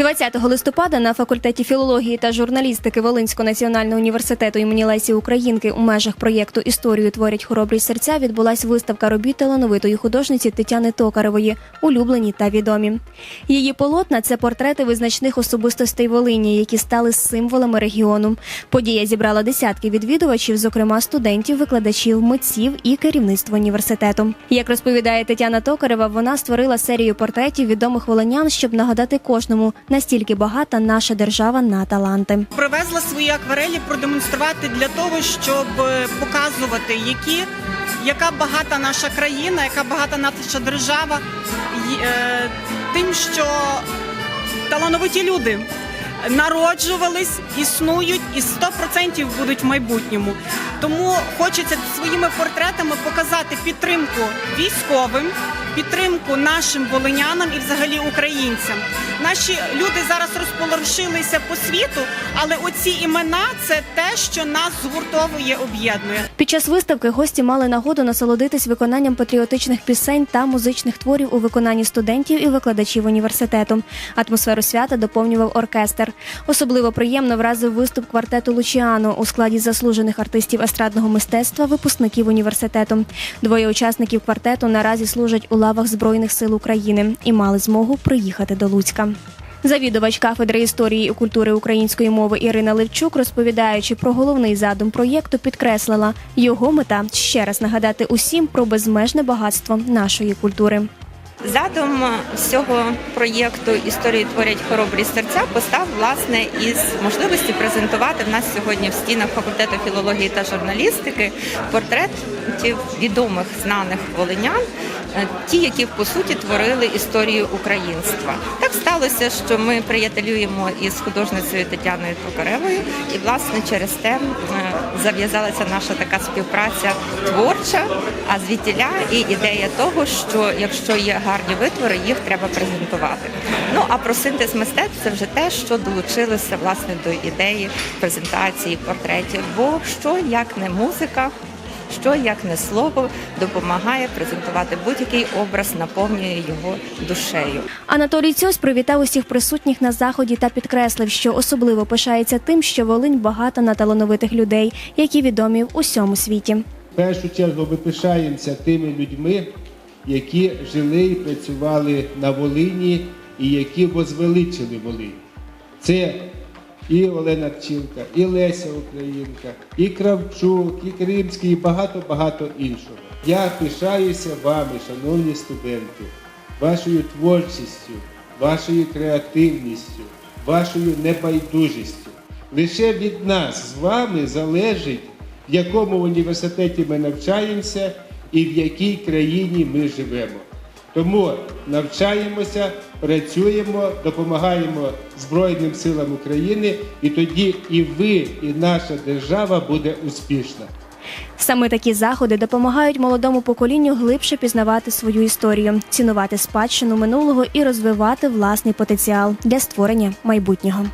20 листопада на факультеті філології та журналістики Волинського національного університету імені Лесі Українки у межах проєкту Історію творять хоробрі серця відбулась виставка робіт талановитої художниці Тетяни Токаревої, улюблені та відомі. Її полотна це портрети визначних особистостей Волині, які стали символами регіону. Подія зібрала десятки відвідувачів, зокрема студентів, викладачів, митців і керівництво університету. Як розповідає Тетяна Токарева, вона створила серію портретів відомих волинян, щоб нагадати кожному, настільки багата наша держава на таланти. Привезла свої акварелі продемонструвати для того, щоб е, показувати, які, яка багата наша країна, яка багата наша держава, е, тим, що талановиті люди народжувались, існують і 100% будуть в майбутньому. Тому хочеться своїми портретами показати підтримку військовим, підтримку нашим волинянам і взагалі українцям. Наші люди зараз розполошилися по світу, але оці імена це те, що нас згуртовує, об'єднує. Під час виставки гості мали нагоду насолодитись виконанням патріотичних пісень та музичних творів у виконанні студентів і викладачів університету. Атмосферу свята доповнював оркестр. Особливо приємно вразив виступ квартету Лучіано у складі заслужених артистів естрадного мистецтва, випускників університету. Двоє учасників квартету наразі служать у лавах Збройних сил України і мали змогу приїхати до Луцька. Завідувач кафедри історії і культури української мови Ірина Левчук, розповідаючи про головний задум проєкту, підкреслила його мета ще раз нагадати усім про безмежне багатство нашої культури. Задум всього проєкту Історії творять хоробрі серця постав власне із можливості презентувати в нас сьогодні в стінах факультету філології та журналістики портретів відомих знаних волинян, ті, які по суті творили історію українства. Так сталося, що ми приятелюємо із художницею Тетяною Токаревою, і власне через те е, зав'язалася наша така співпраця творча, а звідтіля і ідея того, що якщо є гарні витвори, їх треба презентувати. Ну а про синтез мистецтв це вже те, що долучилося власне до ідеї презентації портретів. Бо що як не музика, що як не слово допомагає презентувати будь-який образ, наповнює його душею. Анатолій Цьось привітав усіх присутніх на заході та підкреслив, що особливо пишається тим, що Волинь багата на талановитих людей, які відомі в усьому світі. В першу чергу ми пишаємося тими людьми, які жили і працювали на Волині і які возвеличили Волинь. Це і Олена Пчілка, і Леся Українка, і Кравчук, і Кримський, і багато-багато іншого. Я пишаюся вами, шановні студенти, вашою творчістю, вашою креативністю, вашою небайдужістю. Лише від нас з вами залежить, в якому університеті ми навчаємося і в якій країні ми живемо. Тому навчаємося, працюємо, допомагаємо Збройним силам України, і тоді і ви, і наша держава буде успішна. Саме такі заходи допомагають молодому поколінню глибше пізнавати свою історію, цінувати спадщину минулого і розвивати власний потенціал для створення майбутнього.